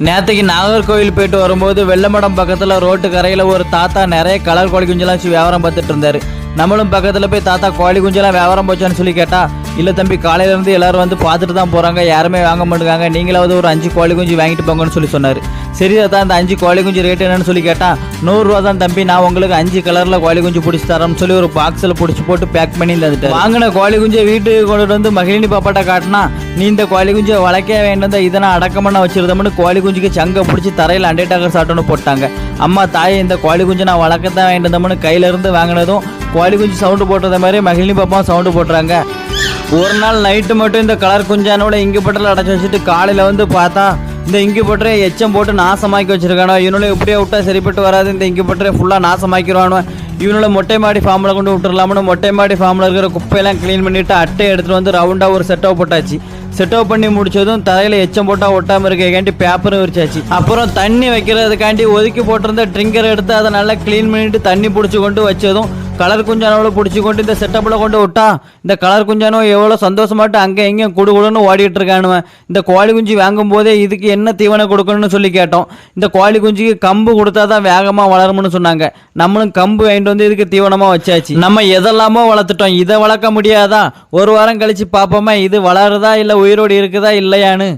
நேற்றுக்கு நாகர்கோவில் போயிட்டு வரும்போது வெள்ளமடம் பக்கத்தில் ரோட்டு கரையில் ஒரு தாத்தா நிறைய கலர் கோழி குஞ்செல்லாம் வச்சு வியாபாரம் பார்த்துட்டு இருந்தார். நம்மளும் பக்கத்தில் போய் தாத்தா கோழி குஞ்செல்லாம் வியாபாரம் போச்சான்னு சொல்லி கேட்டால் இல்லை தம்பி காலையிலேருந்து எல்லாரும் வந்து பார்த்துட்டு தான் போகிறாங்க யாருமே வாங்க மாட்டேங்காங்க நீங்களாவது ஒரு அஞ்சு கோழி குஞ்சு வாங்கிட்டு போங்கன்னு சொல்லி சொன்னார். சரி தான் அந்த அஞ்சு கோழி குஞ்சு ரேட் என்னன்னு சொல்லி கேட்டான் நூறுரூவா தான் தம்பி. நான் உங்களுக்கு அஞ்சு கலரில் கோழி குஞ்சு பிடிச்சி தரேன்னு சொல்லி ஒரு பாக்ஸில் பிடிச்சி போட்டு பேக் பண்ணி தந்துட்டு வாங்கின கோழி குஞ்சை வீட்டுக்கு கொண்டுட்டு வந்து மகிழினி பாப்பாட்ட காட்டினா நீ இந்த கோழி குஞ்சை வளர்க்க வேண்டாம் இதை நான் அடக்கம் பண்ண வச்சிருந்தோம்னு கோழி குஞ்சுக்கு சங்கை பிடிச்சி தரையில் அண்டேட்டாக்கர் சாட்டோன்னு போட்டாங்க. அம்மா தாயை இந்த கோழி குஞ்சு நான் வளர்க்க தான் வேண்டியதோம்னு கையிலேருந்து வாங்கினதும் கோழி குஞ்சு சவுண்டு போட்டத மாதிரி மகிழினி பாப்பாவும் சவுண்டு போட்டுறாங்க. ஒரு நாள் நைட்டு மட்டும் இந்த கலர் குஞ்சானோட இங்கு பட்டில் அடைச்சி வச்சுட்டு காலையில் வந்து பார்த்தா இந்த இங்கு பட்டரை எச்சம் போட்டு நாசமாக்கி வச்சிருக்கானோ இவனோட இப்படியே விட்டா சரிப்பட்டு வராது இந்த இங்கு பட்டரை ஃபுல்லாக நாசமாக்கிடுவானோ இவனோட மொட்டை மாடி ஃபார்மில் கொண்டு விட்டுறலாம்னு மொட்டை மாடி ஃபார்மில் இருக்கிற குப்பையெல்லாம் க்ளீன் பண்ணிவிட்டு அட்டையை எடுத்துகிட்டு வந்து ரவுண்டாக ஒரு செட்டப் போட்டாச்சு. செட்டப் பண்ணி முடிச்சதும் தலையில் எச்சம் போட்டால் ஒட்டாமல் இருக்கேண்டி பேப்பரும் விரிச்சாச்சு அப்புறம் தண்ணி வைக்கிறதுக்காண்டி ஒதுக்கி போட்டிருந்த ட்ரிங்கர் எடுத்து அதை நல்லா க்ளீன் பண்ணிவிட்டு தண்ணி பிடிச்சி கொண்டு வச்சதும் கலர் குஞ்சானோட பிடிச்சி கொண்டு இந்த செட்டப்பில் கொண்டு விட்டா இந்த கலர் குஞ்சானோ எவ்வளோ சந்தோஷமாட்டு அங்கே எங்கேயும் குடு குடுன்னு ஓடிட்டு இருக்கானுவன் இந்த கோழி குஞ்சு வாங்கும் போதே இதுக்கு என்ன தீவனம் கொடுக்கணும்னு சொல்லி கேட்டோம். இந்த கோழி குஞ்சுக்கு கம்பு கொடுத்தா தான் வேகமாக வளரும்னு சொன்னாங்க. நம்மளும் கம்பு வாங்கிட்டு வந்து இதுக்கு தீவனமாக வச்சாச்சு. நம்ம எதெல்லாமோ வளர்த்துட்டோம். இதை வளர்க்க முடியாதா? ஒரு வாரம் கழிச்சு பார்ப்போமா இது வளருதா இல்லை உயிரோடு இருக்குதா இல்லையான்னு.